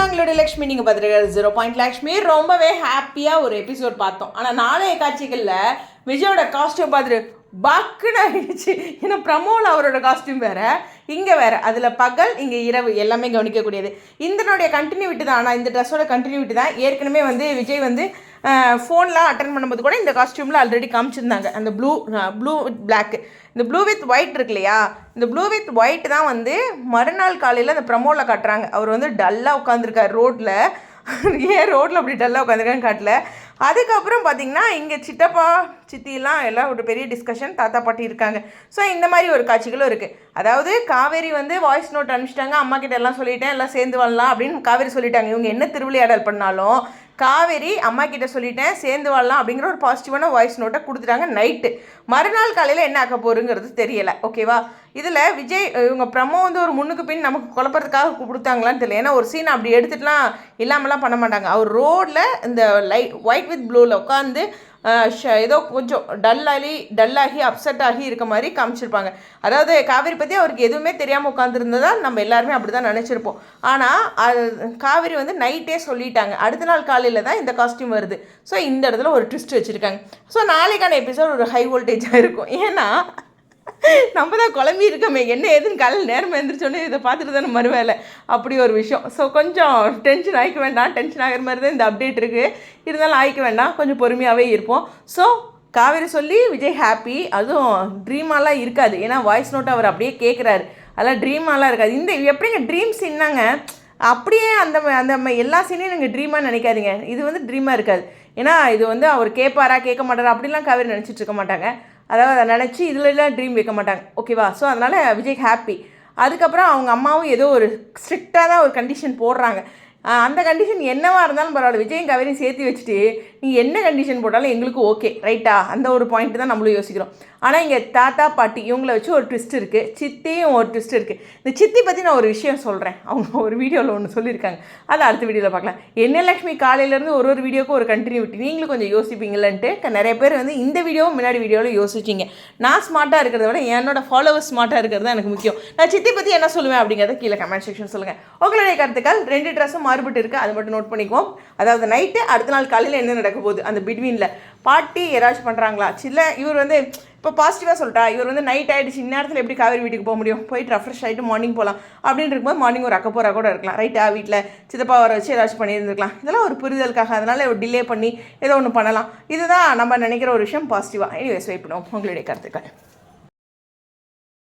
நாங்களுடைய லக்ஷ்மி நீங்கள் பார்த்துருக்க zero point Lakshmi. ரொம்பவே ஹாப்பியாக ஒரு எபிசோட் பார்த்தோம். ஆனால் நாளைய காட்சிகளில் விஜயோட காஸ்டியூம் பார்த்துட்டு பக்குன்னு ஆயிடுச்சு. ஏன்னா ப்ரமோவில் அவரோட காஸ்டியூம் வேறு இங்கே வேறு. அதில் பகல் இங்கே இரவு எல்லாமே கவனிக்கக்கூடியது. இந்தனுடைய கண்டினியூட்டி தான். ஆனால் இந்த ட்ரெஸ்ஸோட கண்டினியூட்டி தான். ஏற்கனவே வந்து விஜய் வந்து ஃபோன்லாம் அட்டன் பண்ணும்போது கூட இந்த காஸ்டியூமில் ஆல்ரெடி காமிச்சிருந்தாங்க. அந்த ப்ளூ ப்ளூ வித் பிளாக் இந்த ப்ளூ வித் ஒயிட் இருக்கு இல்லையா? இந்த ப்ளூ வித் ஒயிட் தான் வந்து மறுநாள் காலையில் அந்த ப்ரமோவில் காட்டுறாங்க. அவர் வந்து டல்லாக உட்காந்துருக்கார் ரோட்டில் ஏன் ரோட்டில் அப்படி டல்லாக உட்காந்துருக்கான்னு காட்டல. அதுக்கப்புறம் பார்த்தீங்கன்னா இங்கே சித்தப்பா சித்திலாம் எல்லாம் ஒரு பெரிய டிஸ்கஷன் தாத்தா பாட்டி இருக்காங்க. ஸோ இந்த மாதிரி ஒரு காட்சிகளும் இருக்குது அதாவது காவேரி வந்து வாய்ஸ் நோட் அனுப்பிச்சிட்டாங்க. அம்மா கிட்ட எல்லாம் சொல்லிட்டேன். எல்லாம் சேர்ந்து வரலாம் அப்படின்னு காவேரி சொல்லிட்டாங்க. இவங்க என்ன திருவிளையாடல் பண்ணாலும் காவேரி அம்மா கிட்ட சொல்லிட்டேன் சேர்ந்து வாழலாம் அப்படிங்கிற ஒரு பாசிட்டிவான வாய்ஸ் நோட்டை கொடுத்துட்டாங்க நைட்டு மறுநாள் காலையில் என்ன ஆக்க போகிறோங்கிறது தெரியலை. ஓகேவா இதில் விஜய் இவங்க ப்ரமோ வந்து ஒரு முன்னுக்கு பின் நமக்கு குழப்பறதுக்காக கொடுத்தாங்களான்னு தெரியல. ஏன்னா ஒரு சீன் அப்படி எடுத்துட்டுலாம் இல்லாமலாம் பண்ண மாட்டாங்க. அவர் ரோடில் இந்த லைட் ஒயிட் வித் ப்ளூவில் உட்காந்து ஏதோ கொஞ்சம் டல்லாகி டல்லாகி அப்செட் ஆகி இருக்க மாதிரி காமிச்சிருப்பாங்க. அதாவது காவேரி பற்றி அவருக்கு எதுவுமே தெரியாமல் உட்காந்துருந்ததா நம்ம எல்லாருமே அப்படி தான் நினச்சிருப்போம். ஆனால் அது காவேரி வந்து நைட்டே சொல்லிட்டாங்க. அடுத்த நாள் காலையில் தான் இந்த காஸ்டியூம் வருது. ஸோ இந்த இடத்துல ஒரு ட்விஸ்ட் வச்சுருக்காங்க. ஸோ நாளைக்கான எபிசோட் ஒரு ஹை வோல்டேஜாக இருக்கும். ஏன்னா நம்ம தான் குழம்பி இருக்கமே என்ன ஏதுன்னு காலையில் நேரம் எழுந்திரிச்சோன்னே இதை பார்த்துட்டு தானே மறுவேலை. அப்படி ஒரு விஷயம். ஸோ கொஞ்சம் டென்ஷன் ஆகிக்க வேண்டாம். டென்ஷன் ஆகிற மாதிரி தான் இந்த அப்டேட் இருக்குது இருந்தாலும் ஆகிக்க வேண்டாம். கொஞ்சம் பொறுமையாகவே இருப்போம். ஸோ காவேரி சொல்லி விஜய் ஹாப்பி அதுவும் ட்ரீமாலாம் இருக்காது. ஏன்னா வாய்ஸ் நோட் அவர் அப்படியே கேட்குறாரு அதெல்லாம் ட்ரீமாலாம் இருக்காது. இந்த எப்படிங்க ட்ரீம் சீன்னாங்க அப்படியே அந்த அந்த எல்லா சீனையும் நீங்கள் ட்ரீமாக நினைக்காதீங்க. இது வந்து ட்ரீமாக இருக்காது. ஏன்னா இது வந்து அவர் கேட்பாரா கேட்க மாட்டாரா அப்படிலாம் காவேரி நினச்சிட்டு இருக்க மாட்டாங்க. அதாவது அதை நினச்சி இதுலலாம் ட்ரீம் வைக்க மாட்டாங்க. ஓகேவா ஸோ அதனால் விஜய் ஹாப்பி அதுக்கப்புறம் அவங்க அம்மாவும் ஏதோ ஒரு ஸ்ட்ரிக்டாக தான் ஒரு கண்டிஷன் போடுறாங்க. அந்த கண்டிஷன் என்னவாக இருந்தாலும் பரவாயில்ல. விஜயும் கவரையும் சேர்த்து வச்சுட்டு நீ என்ன கண்டிஷன் போட்டாலும் எங்களுக்கு ஓகே ரைட்டா அந்த ஒரு பாயிண்ட் தான் நம்மளும் யோசிக்கிறோம். ஆனால் இங்கே தாத்தா பாட்டி இவங்கள வச்சு ஒரு ட்விஸ்ட் இருக்குது சித்தியும் ஒரு ட்விஸ்ட் இருக்குது இந்த சித்தி பற்றி நான் ஒரு விஷயம் சொல்கிறேன் அவங்க ஒரு வீடியோவில் ஒன்று சொல்லியிருக்காங்க. அதை அடுத்த வீடியோவில் பார்க்கலாம். என்ன லக்ஷ்மி காலையிலேருந்து ஒரு ஒரு வீடியோக்கும் ஒரு கண்டினியூட்டி நீங்களும் கொஞ்சம் யோசிப்பீங்களன்ட்டு நிறைய பேர் வந்து இந்த வீடியோவும் முன்னாடி வீடியோவில் யோசிச்சிங்க. நான் ஸ்மார்ட்டாக இருக்கிறத விட என்னோட ஃபாலோவர்ஸ் ஸ்மார்ட்டாக இருக்கிறது தான் எனக்கு முக்கியம். நான் சித்தி பற்றி என்ன சொல்லுவேன் அப்படிங்கிறத கீழே கமெண்ட் செக்ஷன் சொல்லுங்கள் உங்களுடைய கருத்துக்கள் ரெண்டு ட்ரெஸ்ஸும் மாறுபட்டு இருக்குது அது மட்டும் நோட் பண்ணிக்குவோம். அதாவது நைட்டு அடுத்த நாள் காலையில் என்ன நடக்க போகுது? அந்த பிட்வீனில் பாட்டி ஏதாச்சும் பண்ணுறாங்களா சில இவர் வந்து இப்போ பாசிட்டிவாக சொல்லிட்டா இவர் வந்து நைட் ஆகிடுச்சு இந்நேரத்தில் எப்படி காவேரி வீட்டுக்கு போக முடியும்? போயிட்டு ரெஃப்ரெஷ் ஆகிட்டு மார்னிங் போகலாம் அப்படின்னு இருக்கும்போது மார்னிங் ஒரு அக்கப்போரா கூட இருக்கலாம். ரைட்டா வீட்டில் சித்தப்பா வர வச்சு ஏதாச்சும் பண்ணியிருந்துருக்கலாம். இதெல்லாம் ஒரு புரிதலுக்காக அதனால் டிலே பண்ணி ஏதோ ஒன்று பண்ணலாம். இதுதான் நம்ம நினைக்கிற ஒரு விஷயம் பாசிட்டிவாக எனிவேஸ் வெயிட் பண்ணுவோம். உங்களுடைய கருத்துக்கள்.